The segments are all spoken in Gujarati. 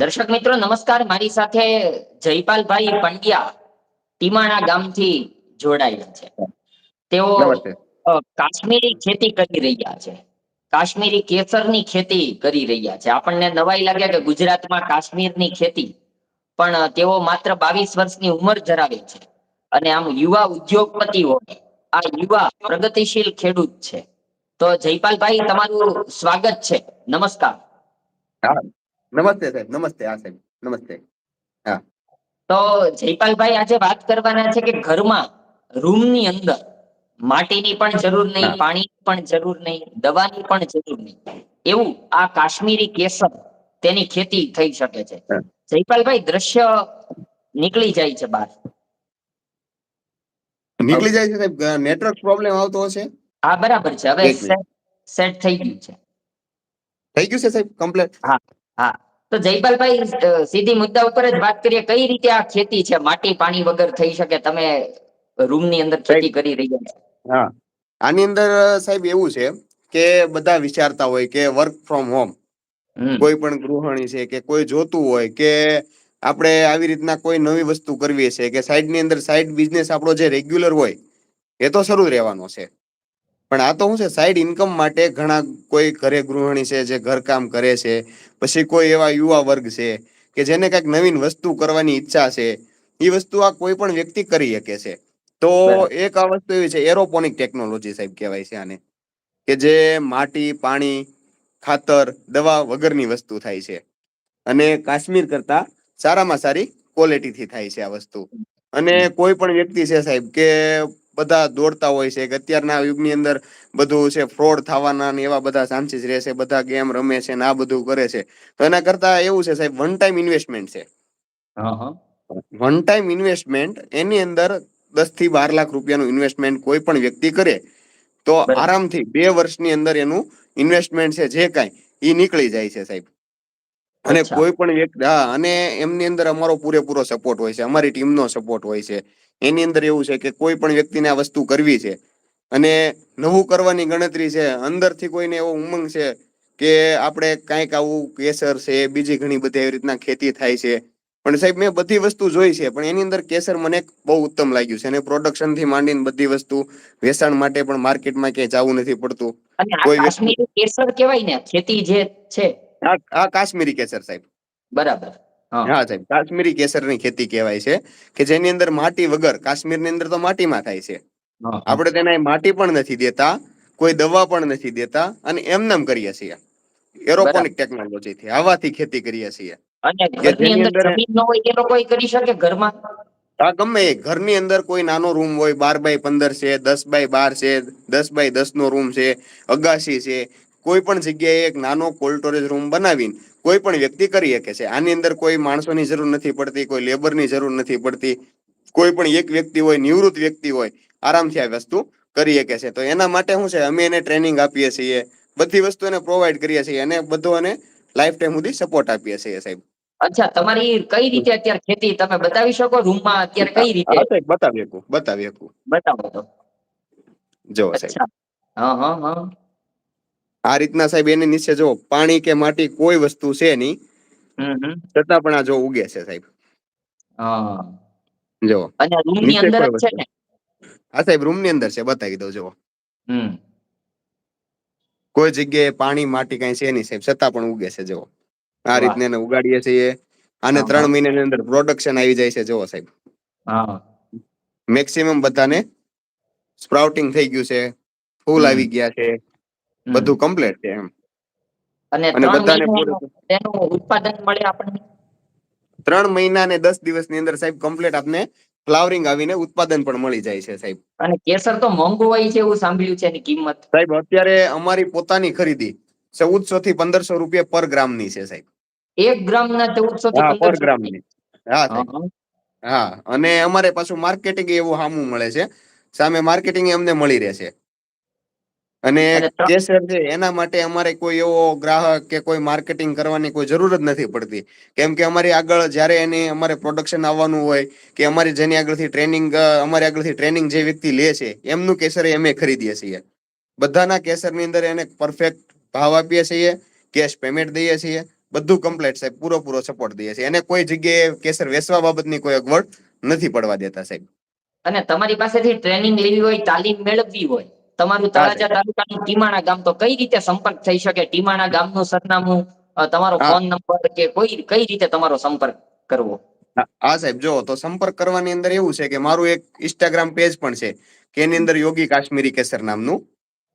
દર્શક મિત્રો નમસ્કાર. મારી સાથે જયપાલભાઈ પંડ્યા ટીમાણા ગામથી જોડાયેલા છે. તેઓ કાશ્મીરી ખેતી કરી રહ્યા છે. કાશ્મીરી કેસરની ખેતી કરી રહ્યા છે. આપણને નવાઈ લાગે કે ગુજરાતમાં કાશ્મીરની ખેતી પણ તેઓ માત્ર બાવીસ વર્ષની ઉંમર ધરાવે છે. અને આમ યુવા ઉદ્યોગપતિ હોય આ યુવા પ્રગતિશીલ ખેડૂત છે. તો જયપાલભાઈ તમારું સ્વાગત છે. નમસ્કાર. હા નમસ્તે સાહેબ નમસ્તે હા સાહેબ નમસ્તે. તો જયપાલભાઈ આજે વાત કરવાના છે કે ઘરમાં રૂમની અંદર માટીની પણ જરૂર નહીં હા. પાણીની પણ જરૂર નહીં દવાની પણ જરૂર નહીં. એવું આ કાશ્મીરી કેસર તેની ખેતી થઈ શકે છે. જયપાલભાઈ દ્રશ્ય નીકળી જાય છે બહાર. નીકળી જાય છે સાહેબ નેટવર્ક પ્રોબ્લેમ આવતો હશે. હા બરાબર છે. હવે સેટ થઈ ગયું છે. થઈ ગયું છે સાહેબ હા તો જયપાલભાઈ સીધી મુદ્દા ઉપર જ વાત કરીએ. કઈ રીતે આ ખેતી છે? માટી પાણી વગર થઈ શકે? તમે રૂમની અંદર ખેતી કરી રહ્યા છો. હા. આની અંદર સાહેબ એવું છે કે બધા વિચારતા હોય કે વર્ક ફ્રોમ હોમ. કોઈ પણ ગૃહિણી છે કે કોઈ જોતું હોય કે આપણે આવી રીતના કોઈ નવી વસ્તુ કરવી છે કે સાઈડની અંદર સાઈડ બિઝનેસ આપણો જે રેગ્યુલર હોય એ તો શરૂ રહેવાનો છે. પણ આ તો શું છે સાઈડ ઇન્કમ માટે ઘણા કોઈ ઘરે ગૃહિણી છે જે ઘરકામ કરે છે પછી કોઈ એવા યુવા વર્ગ છે કે જેને કંઈક નવીન વસ્તુ કરવાની ઈચ્છા છે એ વસ્તુ આ કોઈ પણ વ્યક્તિ કરી શકે છે. તો એક આ વસ્તુ એવી છે એરોપોનિક ટેકનોલોજી સાહેબ કહેવાય છે આને કે જે માટી પાણી ખાતર દવા વગરની વસ્તુ થાય છે. અને કાશ્મીર કરતા સારામાં સારી ક્વોલિટી થી થાય છે આ વસ્તુ. અને કોઈ પણ વ્યક્તિ છે સાહેબ કે બધા દોડતા હોય છે કે અત્યારના યુગની અંદર બધું છે ફ્રોડ થવાના ને એવા બધા ચાન્સીસ રહેશે બધા ગેમ રમે છે ને આ બધું કરે છે. તો એના કરતા એવું છે સાહેબ વન ટાઈમ ઇન્વેસ્ટમેન્ટ છે. વન ટાઈમ ઇન્વેસ્ટમેન્ટ એની અંદર દસથી બાર લાખ રૂપિયાનું ઇન્વેસ્ટમેન્ટ કોઈ પણ વ્યક્તિ કરે તો. આરામથી બે વર્ષની અંદર એનું ઇન્વેસ્ટમેન્ટ છે જે કાંઈ એ નીકળી જાય છે સાહેબ. અને કોઈ પણ વ્યક્તિ હા અને એમની અંદર અમારો પૂરેપૂરો સપોર્ટ હોય છે અમારી ટીમનો સપોર્ટ હોય છે. એની અંદર એવું છે કે કોઈ પણ વ્યક્તિને આ વસ્તુ કરવી છે અને નવું કરવાની ગણતરી છે અંદરથી કોઈને એવો ઉમંગ છે કે આપણે કાંઈક આવું કેસર છે બીજી ઘણી બધી એવી રીતના ખેતી થાય છે. પણ સાહેબ મેં બધી વસ્તુ જોઈ છે પણ એની અંદર કેસર મને બહુ ઉત્તમ લાગ્યું છે અને પ્રોડક્શનથી માંડીને બધી વસ્તુ વેચાણ માટે પણ માર્કેટમાં ક્યાંય જવું નથી પડતું. કોઈ કેસર કેવાય ને? ખેતી જે છે. આ કાશ્મીરી કેસર સાહેબ. બરાબર. હા. સાહેબ. કાશ્મીરી કેસરની ખેતી કહેવાય છે કે જેની અંદર માટી વગર કાશ્મીરની અંદર તો માટીમાં થાય છે. આપણે તેને માટી પણ નથી દેતા કોઈ દવા પણ નથી દેતા અને એમનેમ કરીએ છીએ. એરોપોનિક ટેકનોલોજી થી હવાથી ખેતી કરીએ છીએ. ગમે ઘરની અંદર કોઈ નાનો રૂમ હોય બાર બાય પંદર છે દસ બાય બાર છે દસ બાય દસ નો રૂમ છે અગાસી છે કોઈ પણ જગ્યાએ એક નાનો કોલ્ડ સ્ટોરેજ રૂમ બનાવીને કોઈ પણ વ્યક્તિ કરી શકે છે. આની અંદર કોઈ માણસોની જરૂર નથી પડતી કોઈ લેબરની જરૂર નથી પડતી કોઈ પણ એક વ્યક્તિ હોય નિવૃત્ત વ્યક્તિ હોય આરામથી આ વસ્તુ કરી શકે છે. તો એના માટે શું છે? અમે એને ટ્રેનિંગ આપીએ છીએ બધી વસ્તુ એને પ્રોવાઈડ કરીએ છીએ અને બધું એને લાઈફ ટાઈમ સુધી સપોર્ટ આપીએ છીએ સાહેબ. અચ્છા તમારી કઈ રીતે અત્યારે ખેતી તમે બતાવી શકો? રૂમમાં અત્યારે કઈ રીતે? સાહેબ બતાવી શકું બતાવી શકું બતાવો તો. જો સાહેબ. હા હા હા. આ રીતના સાહેબ એની નીચે જો પાણી કે માટી કોઈ વસ્તુ છે નહીં છતાં પણ આ જો ઉગે છે સાહેબ. જો અને રૂમની અંદર જ કોઈ છે ને? આ સાહેબ રૂમની અંદર છે બતાવી દઉં જો. કોઈ જગ્યાએ પાણી માટી કઈ છે નહીં સાહેબ છતાં પણ ઉગે છે જો. આ. રીતને એને ઉગાડીએ છીએ. અને ત્રણ મહિનાની અંદર પ્રોડક્શન આવી જાય છે જો સાહેબ. મેક્સિમમ બધાને સ્પ્રાઉટિંગ થઈ ગયું છે ફૂલ આવી ગયા છે. બધું કમ્પ્લીટ છે એમ. અને બધાને તેનું ઉત્પાદન મળે આપણને? ત્રણ મહિના ને દસ દિવસની અંદર સાહેબ કમ્પ્લીટ આપને ફ્લાવરિંગ આવીને ઉત્પાદન પણ મળી જાય છે સાહેબ. અને કેસર તો મોંઘું હોય છે એવું સાંભળ્યું છે એની કિંમત. સાહેબ અત્યારે અમારી પોતાની ખરીદી ચૌદસો થી પંદરસો રૂપિયા પર ગ્રામની છે સાહેબ. એક ગ્રામ ના ચૌદસો થી પર ગ્રામની હા હા, અને અમારે પાછું માર્કેટિંગ એવું સામું મળે છે. સામે માર્કેટિંગ અમને મળી રહેશે. અને જે કેસર છે એના માટે અમારે કોઈ એવો ગ્રાહક કે કોઈ માર્કેટિંગ કરવાની કોઈ જરૂર જ નથી પડતી. કેમ કે અમારી આગળ જયારે એની અમારે પ્રોડક્શન આવવાનું હોય કે અમારી જેની આગળથી ટ્રેનિંગ અમારી આગળથી ટ્રેનિંગ જે વ્યક્તિ લે છે એમનું કેસર અમે ખરીદીએ છીએ. બધાના કેસરની અંદર એને પરફેક્ટ ભાવ આપીએ છીએ કેશ પેમેન્ટ દઈએ છીએ બધું કમ્પ્લીટ સાહેબ પૂરો પૂરો સપોર્ટ દઈએ છીએ. એને કોઈ જગ્યાએ કેસર વેચવા બાબતની કોઈ અગવડ નથી પડવા દેતા સાહેબ. અને તમારી પાસેથી ટ્રેનિંગ લેવી હોય તાલીમ મેળવવી હોય તમારું તળાજા તાલુકાનું ટીમાણા ગામ તો કઈ રીતે સંપર્ક થઈ શકે? ટીમાણા ગામનું સરનામું તમારો ફોન નંબર કે કોઈ કઈ રીતે તમારો સંપર્ક કરવો? હા સાહેબ જો તો સંપર્ક કરવાની અંદર એવું છે કે મારું એક ઇન્સ્ટાગ્રામ પેજ પણ છે કે એની અંદર યોગી કાશ્મીરી કેસર નામનું.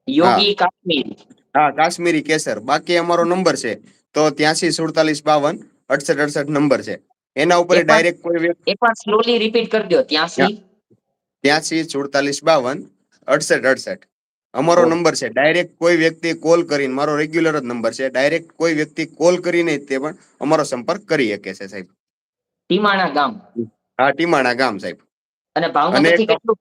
યોગી કાશ્મીરી. હા કાશ્મીરી કેસર. બાકી અમારો નંબર છે તો ત્યાંસી સુડતાલીસ બાવન અડસઠ અડસઠ નંબર છે. એના ઉપર ડાયરેક્ટ કોઈ એકવાર સ્લોલી રિપીટ કરી દો ત્યાંસી. ત્યાંસી સુડતાલીસ બાવન અડસઠ અડસઠ. અમારો નંબર છે. ડાયરેક્ટ કોઈ વ્યક્તિ કોલ કરીને મારો રેગ્યુલર જ નંબર છે. ડાયરેક્ટ કોઈ વ્યક્તિ કોલ કરીને તે પણ અમારો સંપર્ક કરી શકે છે સાહેબ. ટીમાણા ગામ. હા ટીમાણા ગામ સાહેબ. અને ભાવનગરથી કેટલું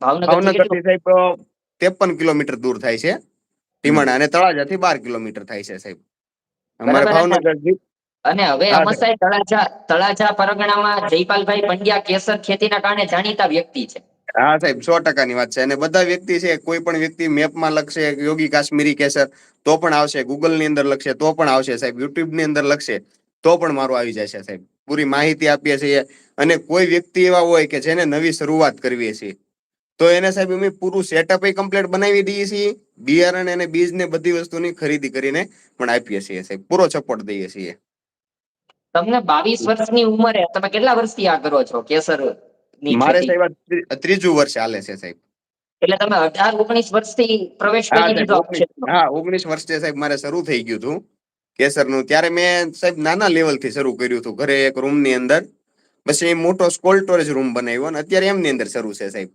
ભાવનગરથી ભાવનગર કેટલું થી સાહેબ ત્રેપન કિલોમીટર દૂર થાય છે. ટીમાણા અને તળાજાથી બાર કિલોમીટર થાય છે સાહેબ. અમારે ભાવનગરથી અને- હવે અમસાઈ તળાજા તળાજા પરગણામાં જયપાલભાઈ પંડ્યા કેસર ખેતીના કારણે જાણીતા વ્યક્તિ છે. હા સાહેબ, સો ટકાની વાત છે. અને બધા વ્યક્તિ છે, કોઈ પણ વ્યક્તિ મેપમાં લખશે, યોગી કાશ્મીરી કેસર, તો પણ આવશે. ગૂગલની અંદર લખશે, તો પણ આવશે સાહેબ. યુટ્યુબની અંદર લખશે, તો પણ મારું આવી જશે સાહેબ. પૂરી માહિતી આપીએ છીએ. અને કોઈ વ્યક્તિ એવા હોય કે જેને નવી શરૂઆત કરવી છે. તો એને સાહેબ અમે પૂરું સેટઅપ કમ્પ્લીટ બનાવી દઈએ છીએ. બિયારણ અને બીજ ને બધી વસ્તુની ખરીદી કરીને પણ આપીએ છીએ સાહેબ. પૂરો સપોર્ટ દઈએ છીએ. તમને બાવીસ વર્ષની ઉંમરે તમે કેટલા વર્ષથી આ કરો છો? કેસર મારે સાહેબ ત્રીજું વર્ષ ચાલે છે સાહેબ. એટલે તમે અઢાર ઓગણીસ વર્ષથી પ્રવેશ કરી ક્ષેત્રમાં. હા ઓગણીસ વર્ષે સાહેબ મારે શરૂ થઈ ગયું હતું કેસરનું. ત્યારે મેં સાહેબ નાના લેવલથી શરૂ કર્યું હતું. ઘરે એક રૂમની અંદર. પછી મોટો કોલ્ડ સ્ટોરેજ રૂમ બનાવ્યો અને અત્યારે એમની અંદર શરૂ છે સાહેબ.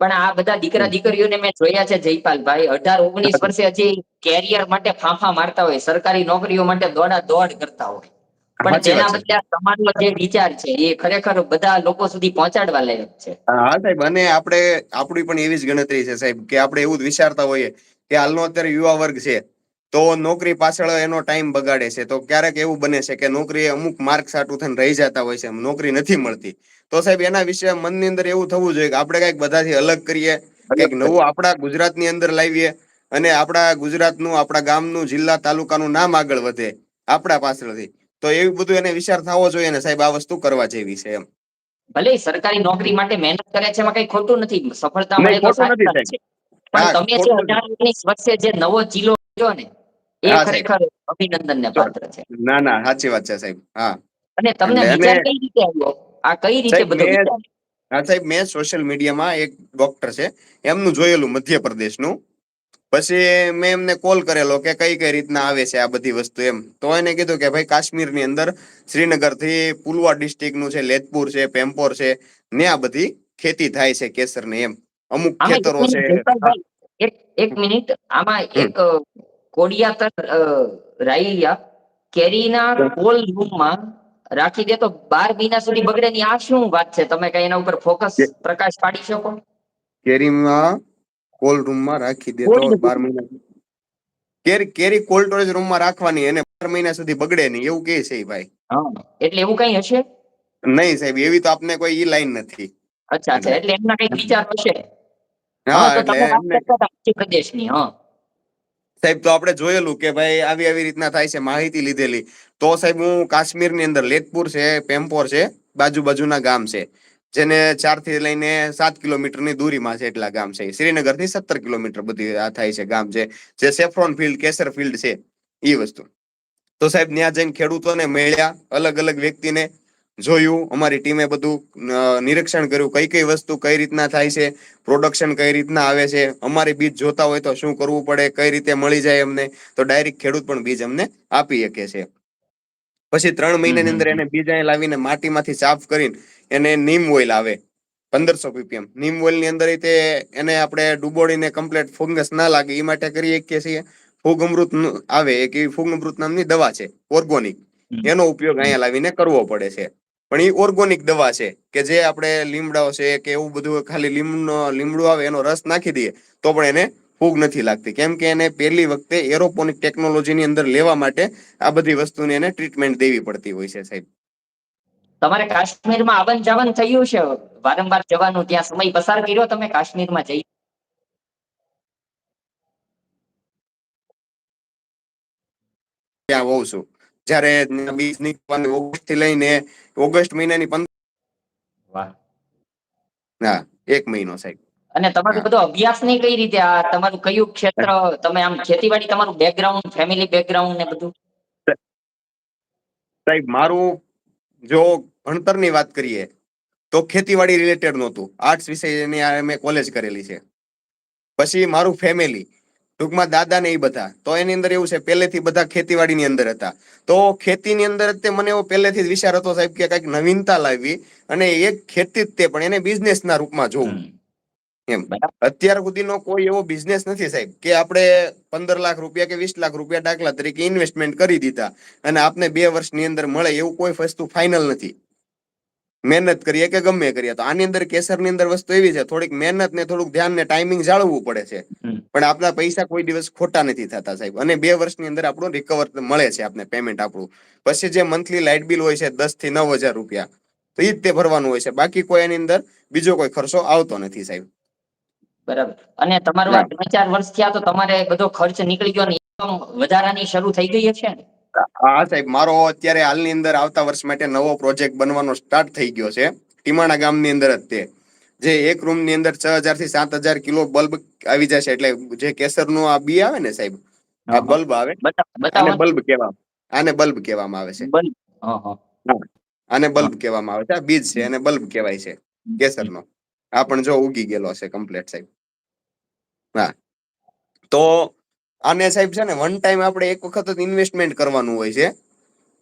પણ આ બધા દીકરા દીકરીઓને મેં જોયા છે જયપાલભાઈ. અઢાર ઓગણીસ વર્ષે હજી કેરિયર માટે ફાંફા મારતા હોય સરકારી નોકરીઓ માટે દોડા દોડ કરતા હોય. પણ તેના બદલે તમારો જે વિચાર છે એ ખરેખર બધા લોકો સુધી પહોંચાડવા લાયક છે. હા સાહેબ અને આપણે આપણી પણ એવી જ ગણતરી છે સાહેબ કે આપણે એવું જ વિચારતા હોઈએ કે હાલનો અત્યારે યુવા વર્ગ છે તો નોકરી પાછળ એનો ટાઈમ બગાડે છે તો ક્યારેક એવું બને છે કે નોકરી અમુક માર્ક સાટું થઈને રહી જતા હોય છે નોકરી નથી મળતી. તો સાહેબ એના વિશે મનની અંદર એવું થવું જોઈએ કે આપણે કંઈક બધાથી અલગ કરીએ કંઈક નવું આપણા ગુજરાતની અંદર લાવીએ અને આપણા ગુજરાતનું આપણા ગામનું જિલ્લા તાલુકાનું નામ આગળ વધે આપણા પાછળથી તો એવું બધું એને વિચાર થવો જોઈએ ને સાહેબ આ વસ્તુ કરવા જેવી છે એમ. ભલે સરકારી નોકરી માટે મહેનત કરે છે એમાં કઈ ખોટું નથી. સફળતા મળે તો પણ તમે જે ખોટું નથી. અઢાર ઓગણીસ વર્ષે જે નવો ચીલો જો ને એ ખરેખર અભિનંદન ને પાત્ર છે. ના ના સાચી વાત છે સાહેબ હા. અને તમને વિચાર કઈ રીતે આવ્યો? આ કઈ રીતે બધો હા સાહેબ મેં સોશિયલ મીડિયામાં એક ડોક્ટર છે એમનું જોયેલું મધ્યપ્રદેશનું. પછી મેં એમને કોલ કરેલો કે કઈ કઈ રીતના આવે છે આ બધી વસ્તુ એમ. તો એને કીધું કે ભાઈ કાશ્મીરની અંદર શ્રીનગરથી પુલવા ડિસ્ટ્રિક્ટનું છે લેતપુર છે પેમ્પોર છે ને આ બધી ખેતી થાય છે કેસરની એમ. અમુક ખેતરો છે. એક એક મિનિટ. આમાં એક કોડિયાતર અ, રાઈયા કેરીના કોલ રૂમમાં રાખી દે તો બાર મહિના સુધી બગડે ની આ શું વાત છે? તમે કઈ એના ઉપર ફોકસ પ્રકાશ પાડી શકો? કેરીમાં કોલ્ડ રૂમમાં રાખી દે તો બાર મહિના કેરી કેરી કોલ્ડ સ્ટોરેજ રૂમમાં રાખવાની એને બાર મહિના સુધી બગડે નહીં. એવું કે છે ભાઈ. એટલે એવું કઈ હશે? નહીં સાહેબ એવી તો આપને કોઈ ઈ લાઈન નથી. અચ્છા અચ્છા. એટલે એમના કઈ વિચાર હશે? હા એટલે મધ્યપ્રદેશની હા. સાહેબ તો આપણે જોયેલું કે ભાઈ આવી આવી રીતના થાય છે માહિતી લીધેલી. તો સાહેબ હું કાશ્મીરની અંદર લેતપુર છે પેમ્પોર છે બાજુ બાજુના ગામ છે. જેને ચારથી લઈને સાત કિલોમીટરની દૂરીમાં છે એટલા ગામ છે. શ્રીનગરથી સત્તર કિલોમીટર બધી આ થાય છે ગામ છે જે સેફ્રોન ફિલ્ડ કેસર ફિલ્ડ છે એ વસ્તુ. તો સાહેબ, ત્યાં જઈને ખેડૂતોને મળ્યા, અલગ અલગ વ્યક્તિને જોયું, અમારી ટીમે બધું નિરીક્ષણ કર્યું, કઈ કઈ વસ્તુ કઈ રીતના થાય છે પ્રોડક્શન કઈ રીતના આવે છે, અમારી બીજ જોતા હોય તો શું કરવું પડે, કઈ રીતે મળી જાય અમને, તો ડાયરેક્ટ ખેડૂત પણ બીજ અમને આપી શકે છે. પછી ત્રણ મહિનાની અંદર એને બીજા લાવીને માટીમાંથી સાફ કરીને એને નીમ ઓઇલ આવે પંદરસો પીપીએમ. નીમ ઓઇલની અંદર તે એને આપણે ડુબોડીને કમ્પ્લીટ ફંગસ ના લાગે એ માટે કરી શકીએ છીએ. ફૂગ અમૃત આવે એક એવી ફૂગ અમૃત નામની દવા છે ઓર્ગોનિક. એનો ઉપયોગ અહીંયા લાવીને કરવો પડે છે. પણ એ ઓર્ગોનિક દવા છે કે જે આપણે લીમડાઓ છે કે એવું બધું ખાલી લીમડો લીમડું આવે એનો રસ નાખી દઈએ તો પણ એને ફૂગ નથી લાગતી. કેમ કે એને પહેલી વખતે એરોપોનિક ટેકનોલોજીની અંદર લેવા માટે આ બધી વસ્તુની એને ટ્રીટમેન્ટ દેવી પડતી હોય છે સાહેબ. તમારે કાશ્મીરમાં આવન જાવન થયું છે? વારંવાર જવાનું ત્યાં સમય પસાર કર્યો તમે કાશ્મીરમાં જઈ? ત્યાં હોઉં છું. જ્યારે બીજ નીકળવાની ઓગસ્ટથી લઈને ઓગસ્ટ મહિનાની પંદર વાહ. હા એક મહિનો સાહેબ. અને તમારો. બધો અભ્યાસની કઈ રીતે આ તમારું કયું ક્ષેત્ર તમે આમ ખેતીવાડી તમારું બેકગ્રાઉન્ડ ફેમિલી બેકગ્રાઉન્ડ ને બધું? સાહેબ મારું જો ભણતરની વાત કરીએ તો ખેતીવાડી રિલેટેડ નહોતું. આર્ટ્સ વિષયની મેં કોલેજ કરેલી છે. પછી મારું ફેમિલી ટૂંકમાં દાદા ને એ બધા. તો એની અંદર એવું છે પહેલેથી બધા ખેતીવાડીની અંદર હતા. તો ખેતીની અંદર જ તે મને એવો પહેલેથી જ વિચાર હતો સાહેબ કે કંઈક નવીનતા લાવવી અને એક ખેતી જ તે પણ એને બિઝનેસના રૂપમાં જોવું. એમ. અત્યાર સુધીનો કોઈ એવો બિઝનેસ નથી સાહેબ કે આપણે પંદર લાખ રૂપિયા કે વીસ લાખ રૂપિયા દાખલા તરીકે ઇન્વેસ્ટમેન્ટ કરી દીધા અને આપને બે વર્ષની અંદર મળે એવું કોઈ વસ્તુ ફાઇનલ નથી. મહેનત કરીએ કે ગમે કરીએ તો આની અંદર કેસરની અંદર વસ્તુ એવી છે થોડીક મહેનત ને થોડુંક ધ્યાન ને ટાઈમિંગ જાળવવું પડે છે. પણ આપણા પૈસા કોઈ દિવસ ખોટા નથી થતા સાહેબ. અને બે વર્ષની અંદર આપણું રિકવર મળે છે આપને પેમેન્ટ આપણું. પછી જે મંથલી લાઇટ બિલ હોય છે દસથી નવ હજાર રૂપિયા તો એ જ તે ભરવાનું હોય છે. બાકી કોઈ એની અંદર બીજો કોઈ ખર્ચો આવતો નથી સાહેબ. બરાબર. અને તમારું આ ત્રણ ચાર વર્ષ થયા તો તમારે બધો ખર્ચ નીકળી ગયો ને ઇન્કમ વધારાની શરૂ થઈ ગઈ છે ને? હા સાહેબ મારો અત્યારે હાલની અંદર આવતા વર્ષ માટે નવો પ્રોજેક્ટ બનવાનો સ્ટાર્ટ થઈ ગયો છે ટીમાણા ગામની અંદર જ તે. જે એક રૂમની અંદર છ હજારથી સાત હજાર કિલો બલ્બ આવી જશે એટલે જે કેસર નો આ બી આવે ને સાહેબ આ બલ્બ આવે આને બલ્બ કહેવામાં આને બલ્બ કહેવામાં આવે છે. બલ્બ. હા, હા. આને બલ્બ કહેવામાં આવે છે આ બીજ છે અને બલ્બ કહેવાય છે કેસરનો. આ પણ જો ઉગી ગયેલો છે કમ્પ્લીટ સાહેબ. હા. તો આને સાહેબ છે ને વન ટાઈમ આપણે એક વખત જ ઇન્વેસ્ટમેન્ટ કરવાનું હોય છે.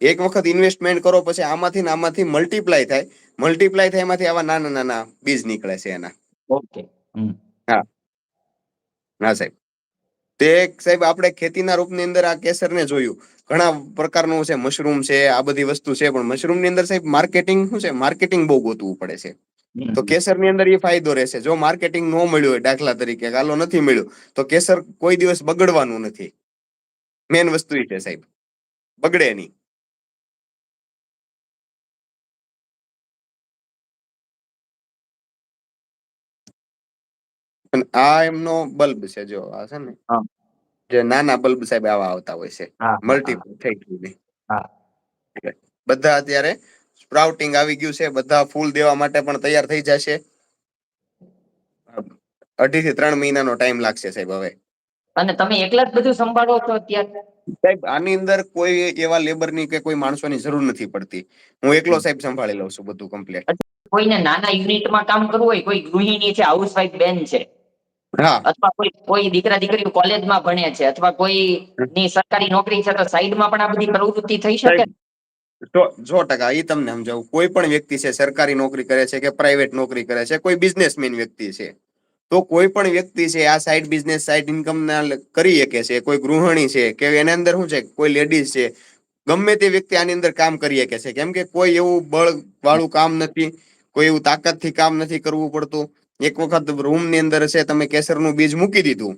એક વખત ઇન્વેસ્ટમેન્ટ કરો પછી આમાંથી ને આમાંથી મલ્ટીપ્લાય થાય. મલ્ટીપ્લાય થાય એમાંથી આવા નાના નાના બીજ નીકળે છે એના. ઓકે હા. હા સાહેબ. તે સાહેબ આપણે ખેતીના રૂપની અંદર આ કેસરને જોયું. ઘણા પ્રકારનું છે મશરૂમ છે આ બધી વસ્તુ છે પણ મશરૂમની અંદર સાહેબ માર્કેટિંગ શું છે? માર્કેટિંગ બહુ ગોતવું પડે છે. તો કેસરની અંદર એ ફાયદો રહેશે. જો માર્કેટિંગ ન મળ્યું હોય દાખલા તરીકે ગાલો નથી મળ્યું તો કેસર કોઈ દિવસ બગડવાનું નથી. મેન વસ્તુ એ છે સાહેબ. બગડે નહીં. આ એમનો બલ્બ છે જો આ છે ને? જે નાના બલ્બ સાહેબ આવા આવતા હોય છે. મલ્ટીપલ થઈ ગયું હા. બધા અત્યારે સ્પ્રાઉટિંગ આવી ગયું છે બધા ફૂલ દેવા માટે પણ તૈયાર થઈ જશે. અઢી થી ત્રણ મહિનાનો ટાઈમ લાગશે સાહેબ હવે. અને તમે એકલા જ બધું સંભાળો છો અત્યારે? સાહેબ આની અંદર કોઈ એવા લેબરની કે કોઈ માણસોની જરૂર નથી પડતી. હું એકલો સાહેબ સંભાળી લઉં છું બધું કમ્પ્લીટ કોઈને નાના યુનિટમાં કામ કરવું હોય કોઈ ગૃહિણી છે હાઉસવાઈફ બેન છે હા. અથવા કોઈ કોઈ દીકરા દીકરી કોલેજમાં ભણે છે અથવા કોઈ ની સરકારી નોકરી છે તો સાઈડમાં પણ આ બધી પ્રવૃત્તિ થઈ શકે? સો ટકા એ તમને સમજાવું. કોઈ પણ વ્યક્તિ છે, સરકારી નોકરી કરે છે કે પ્રાઇવેટ નોકરી કરે છે, કોઈ બિઝનેસમેન વ્યક્તિ છે, તો કોઈ પણ વ્યક્તિ છે, આ સાઈડ બિઝનેસ સાઈડ ઇન્કમ ના કરી શકે છે, કોઈ ગૃહિણી છે, કે એની અંદર શું છે, કોઈ લેડીઝ છે, ગમે તે વ્યક્તિ આની અંદર કામ કરી શકે છે. કેમ કે કોઈ એવું બળ વાળું કામ નથી, કોઈ એવું તાકાતથી કામ નથી કરવું પડતું. એક વખત રૂમની અંદર છે તમે કેસરનું બીજ મૂકી દીધું.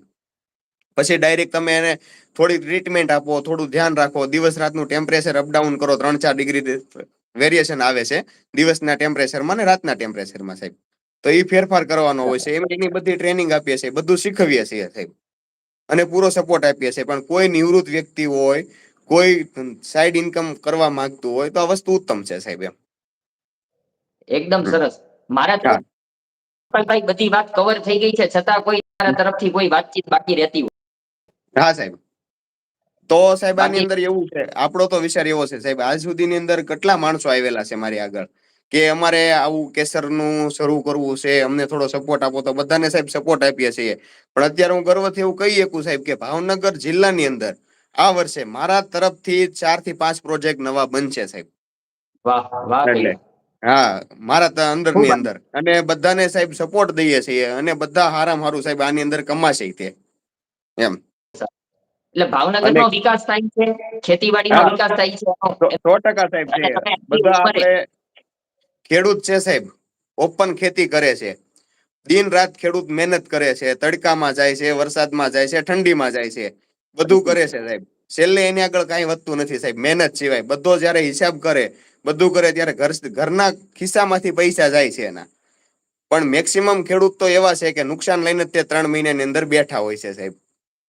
પછી ડાયરેક્ટ તમે એને થોડી ટ્રીટમેન્ટ આપો થોડું ધ્યાન રાખો. દિવસ રાતનું ટેમ્પરેચર અપડાઉન કરો ત્રણ ચાર ડિગ્રી વેરિએશન આવે છે. દિવસના ટેમ્પરેચરમાં ને રાતના ટેમ્પરેચરમાં સાહેબ. તો એ ફેરફાર કરવાનો હોય છે. એમ એની બધી ટ્રેનિંગ આપીએ છીએ. બધું શીખવીએ છીએ સાહેબ. અને પૂરો સપોર્ટ આપીએ છીએ. પણ કોઈ નિવૃત્ત વ્યક્તિ હોય કોઈ સાઈડ ઇન્કમ કરવા માંગતું હોય તો આ વસ્તુ ઉત્તમ છે સાહેબ એમ. એકદમ સરસ. મારા બધી વાત કવર થઈ ગઈ છે. છતાં કોઈ તારા તરફથી કોઈ વાતચીત બાકી રહેતી હોય. હા સાહેબ. તો સાહેબ આની અંદર એવું છે આપણો તો વિચાર એવો છે સાહેબ આજ સુધીની અંદર કેટલા માણસો આવેલા છે મારી આગળ? કે અમારે આવું કેસરનું શરૂ કરવું છે અમને થોડો સપોર્ટ આપો તો બધાને સાહેબ સપોર્ટ આપીએ છીએ. પણ અત્યારે હું ગર્વથી એવું કહી શકું સાહેબ કે ભાવનગર જિલ્લાની અંદર આ વર્ષે મારા તરફથી ચારથી પાંચ પ્રોજેક્ટ નવા બનશે સાહેબ. એટલે. હા મારા અંદર અંદરની અંદર. અને બધાને સાહેબ સપોર્ટ દઈએ છીએ અને બધા હારામ હારું સાહેબ આની અંદર કમાશે તે. એમ. એટલે ભાવનગરનો વિકાસ થાય છે ખેતીવાડીનો વિકાસ થાય છે. સો ટકા સાહેબ છે. બધા આપણે ખેડૂત છે સાહેબ. ઓપન ખેતી કરે છે. દિન રાત ખેડૂત મહેનત કરે છે. તડકામાં જાય છે વરસાદમાં જાય છે ઠંડીમાં જાય છે. બધું કરે છે સાહેબ. છેલ્લે એની આગળ કાંઈ વધતું નથી સાહેબ. મહેનત સિવાય બધો જયારે હિસાબ કરે બધું કરે ત્યારે ઘર ઘરના ખિસ્સામાંથી પૈસા જાય છે એના. પણ મેક્સિમમ ખેડૂત તો એવા છે કે નુકસાન લઈને તે ત્રણ મહિનાની અંદર બેઠા હોય છે સાહેબ.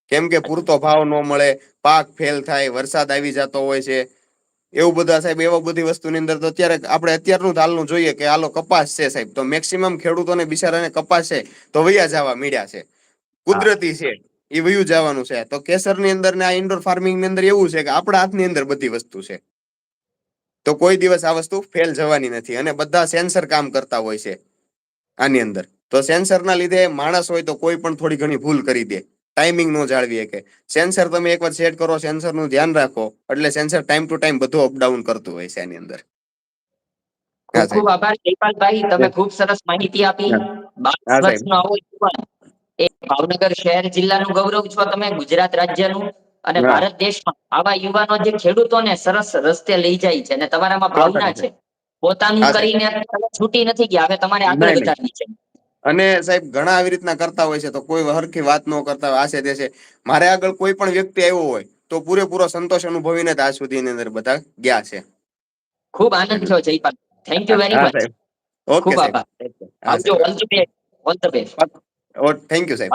કેમ કે પૂરતો ભાવ ન મળે, પાક ફેલ થાય, વરસાદ આવી જતો હોય છે. એવું બધા સાહેબ, એવા બધી વસ્તુની અંદર તો અત્યારે આપણે અત્યારનું હાલનું જોઈએ કે હાલો કપાસ છે સાહેબ. તો મેક્સિમમ ખેડૂતોને, બિચારાને કપાસ છે તો વૈયા જવા મીડ્યા છે. કુદરતી છે, એ વયું જવાનું છે. તો કેસરની અંદર ને આ ઇન્ડોર ફાર્મિંગની અંદર એવું છે કે આપણા હાથની અંદર બધી વસ્તુ છે. તો કોઈ દિવસ આ વસ્તુ ફેલ જવાની નથી અને બધા સેન્સર કામ કરતા હોય છે. આની અંદર. તો સેન્સરના લીધે માણસ હોય તો કોઈ પણ થોડી ઘણી ભૂલ કરી દે. ટાઈમિંગ નો જાળવી શકે. સેન્સર તમે એકવાર સેટ કરો સેન્સરનું ધ્યાન રાખો. એટલે સેન્સર ટાઈમ ટુ ટાઈમ બધું અપડાઉન કરતું હોય છે એની અંદર. ખૂબ આભાર. જયપાલભાઈ તમે ખૂબ સરસ માહિતી આપી. વર્ષનો આવો એ ભાવનગર શહેર જિલ્લાનું ગૌરવ છો તમે ગુજરાત રાજ્યનું. અને ભારત દેશમાં આવા યુવાનો જે ખેડૂતોને સરસ રસ્તે લઈ જાય છે અને તમારામાં ભાવના છે. પોતાનું કરીને છૂટી નથી ગયા હવે તમારે આગળ. વધારવી છે. અને સાહેબ ઘણા આવી રીતના કરતા હોય છે તો કોઈ હરખી વાત ન કરતા હોય આ છે તે છે મારે આગળ કોઈ પણ વ્યક્તિ આવ્યો હોય તો પૂરેપૂરો સંતોષ અનુભવીને જ સુધી સુધીની અંદર બધા ગયા છે. ખૂબ આનંદ થયો છે thank you very much. Okay ખૂબ આભાર. All the best all the best O thank you સાહેબ.